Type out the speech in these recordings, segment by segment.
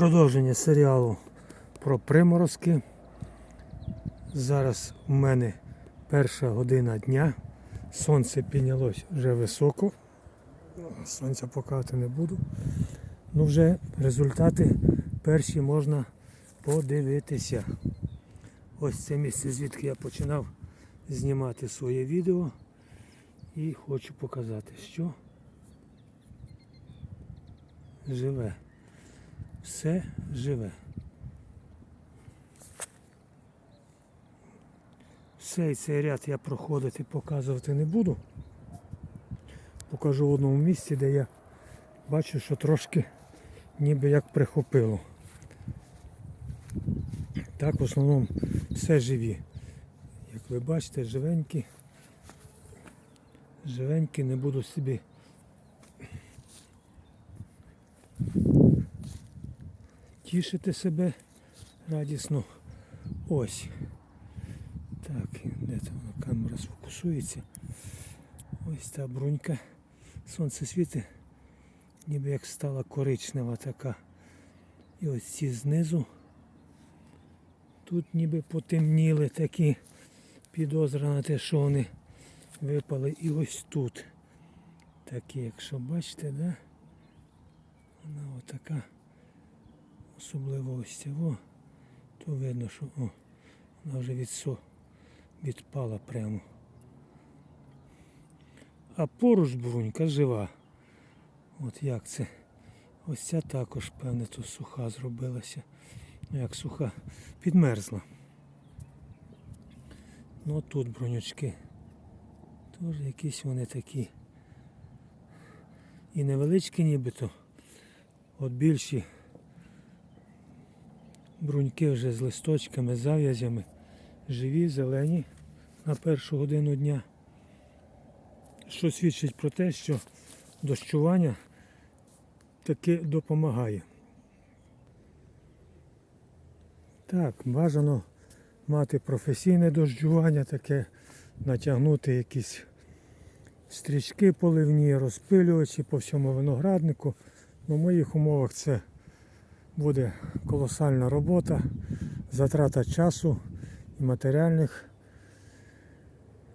Продовження серіалу про приморозки. Зараз у мене перша година дня. Сонце піднялось вже високо. Сонця показати не буду. Ну вже результати перші можна подивитися. Ось це місце, звідки я починав знімати своє відео. І хочу показати, що живе. Все живе. Цей цей ряд я проходити показувати не буду. Покажу в одному місці, де я бачу, що трошки ніби як прихопило. Так в основному все живі. Як ви бачите, живенькі. Живенькі не буду собі тішити себе радісно. Ось. Так, де там камера сфокусується. Ось та брунька. Сонце світить, ніби як стала коричнева така. І ось ці знизу. Тут ніби потемніли такі підозра на те, що вони випали. І ось тут. Такі, якщо бачите, да? Вона отака. Особливо ось цього, то видно, що о, вона вже відсо, відпала прямо. А поруч брунька жива. От як це? Ось ця також, певне, тут суха зробилася. Ну як суха, підмерзла. Ну тут брунючки. Теж якісь вони такі. І невеличкі нібито. От більші бруньки вже з листочками, зав'язями. Живі, зелені на першу годину дня. Що свідчить про те, що дощування таки допомагає. Так, бажано мати професійне дощування, таке натягнути якісь стрічки поливні, розпилювачі по всьому винограднику. Ну, в моїх умовах це буде колосальна робота, затрата часу і матеріальних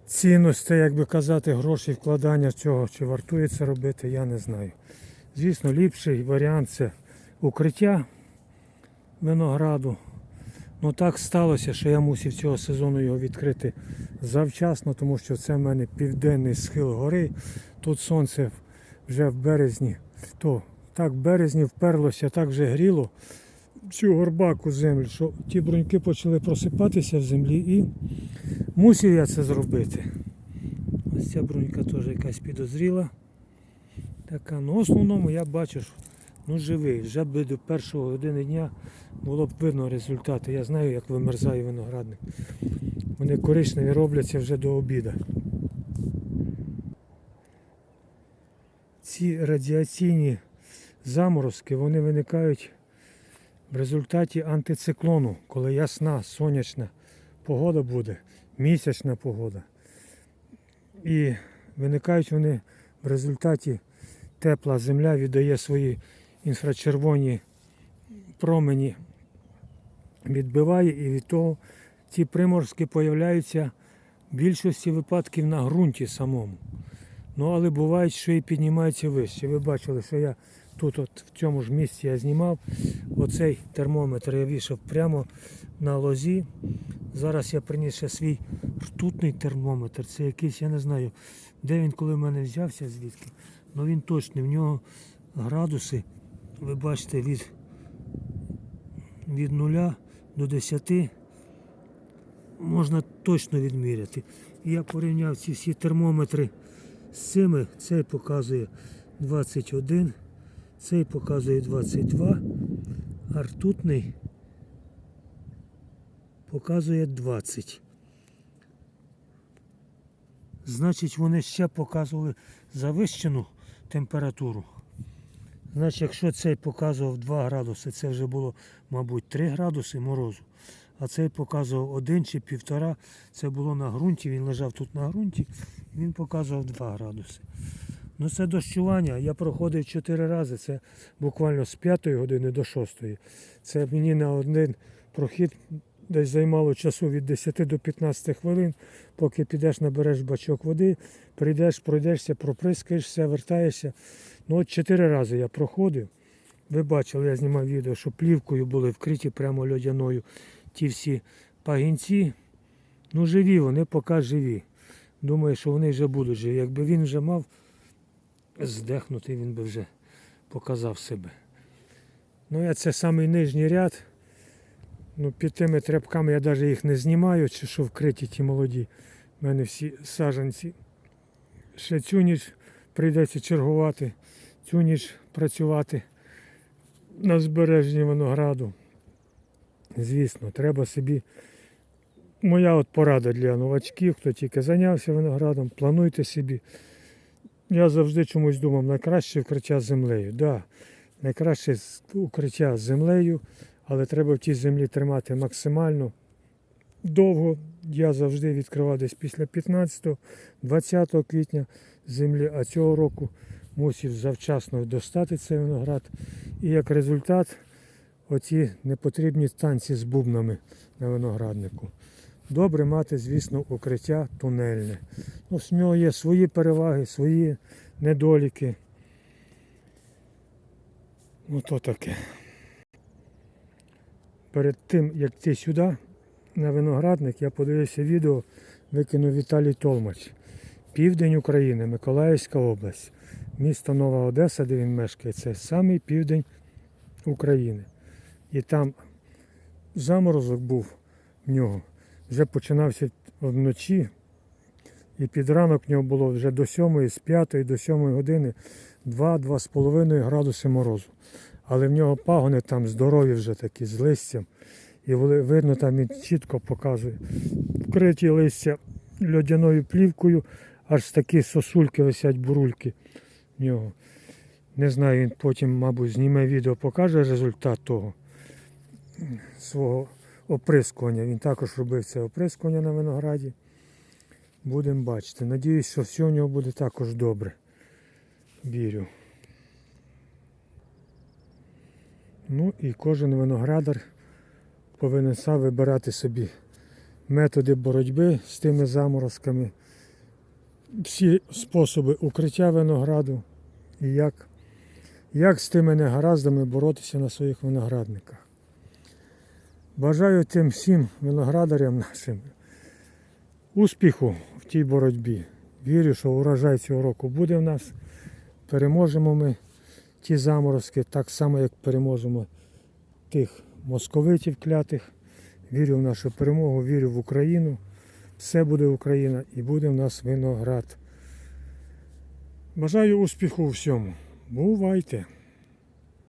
цінностей, як би казати, грошей вкладання цього, чи вартує це робити, я не знаю. Звісно, ліпший варіант це укриття винограду. Ну так сталося, що я мусив цього сезону його відкрити завчасно, тому що це в мене південний схил гори. Тут сонце вже в березні, то так в березні вперлося, так вже гріло цю горбаку землю, що ті бруньки почали просипатися в землі і мусив я це зробити. Ось ця брунька теж якась підозріла. Така, ну в основному я бачу, що ну, живий. Вже би до першої години дня було б видно результати. Я знаю, як вимерзає виноградник. Вони коричневі робляться вже до обіду. Ці радіаційні заморозки вони виникають в результаті антициклону, коли ясна сонячна погода буде, місячна погода. І виникають вони в результаті тепла земля віддає свої інфрачервоні промені, відбиває і від того ці приморозки появляються в більшості випадків на ґрунті самому. Ну, але бувають, що і піднімаються вище. Ви бачили, що я тут, от в цьому ж місці я знімав. Оцей термометр я вішав прямо на лозі. Зараз я приніс ще свій ртутний термометр. Це якийсь, я не знаю, де він коли в мене взявся звідки. Ну він точний, в нього градуси, ви бачите, від, від 0 до 10 можна точно відміряти. Я порівняв ці всі термометри з цими. Цей показує 21, цей показує 22, а ртутний показує 20. Значить, вони ще показували завищену температуру. Значить, якщо цей показував 2 градуси, це вже було, мабуть, 3 градуси морозу. А цей показував 1 чи 1,5, це було на ґрунті, він лежав тут на ґрунті, він показував 2 градуси. Ну це дощування. Я проходив 4 рази. Це буквально з 5 години до 6. Це мені на один прохід десь займало часу від 10 до 15 хвилин, поки підеш, набереш бачок води, прийдеш, пройдешся, проприскаєшся, вертаєшся. Ну от 4 рази я проходив. Ви бачили, я знімав відео, що плівкою були вкриті прямо льодяною ті всі пагінці. Ну, живі, вони поки живі. Думаю, що вони вже будуть живі. Якби він вже мав здехнути, він би вже показав себе. Ну, я це самий нижній ряд. Ну, під тими тряпками я навіть їх не знімаю, чи що вкриті ті молоді. У мене всі саджанці. Ще цю ніч прийдеться чергувати, цю ніч працювати на збереженні винограду. Звісно, треба собі. Моя от порада для новачків, хто тільки зайнявся виноградом, плануйте собі. Я завжди чомусь думав, найкраще вкриття землею. Да, найкраще укриття землею, але треба в тій землі тримати максимально довго. Я завжди відкривав десь після 15-20 квітня землі, а цього року мусив завчасно достати цей виноград. І як результат, оці непотрібні танці з бубнами на винограднику. Добре мати, звісно, укриття тунельне. Ну, в нього є свої переваги, свої недоліки. Ну то таке. Перед тим, як йти сюди, на виноградник, я подивився відео, викинув Віталій Толмач. Південь України, Миколаївська область, місто Нова Одеса, де він мешкає, це самий південь України. І там заморозок був в нього. Вже починався вночі, і під ранок в нього було вже до 7, з 5 до 7 години 2-2,5 градуси морозу. Але в нього пагони там здорові вже такі, з листям. І видно, там він чітко показує. Вкриті листя льодяною плівкою, аж такі сосульки висять бурульки в нього. Не знаю, він потім, мабуть, зніме відео, покаже результат того свого оприскування. Він також робив це оприскування на винограді. Будемо бачити. Надіюсь, що все у нього буде також добре. Вірю. Ну і кожен виноградар повинен сам вибирати собі методи боротьби з тими заморозками, всі способи укриття винограду і як, як з тими негараздами боротися на своїх виноградниках. Бажаю тим всім виноградарям нашим успіху в тій боротьбі. Вірю, що урожай цього року буде в нас. Переможемо ми ті заморозки, так само, як переможемо тих московитів клятих. Вірю в нашу перемогу, вірю в Україну. Все буде Україна і буде в нас виноград. Бажаю успіху у всьому. Бувайте!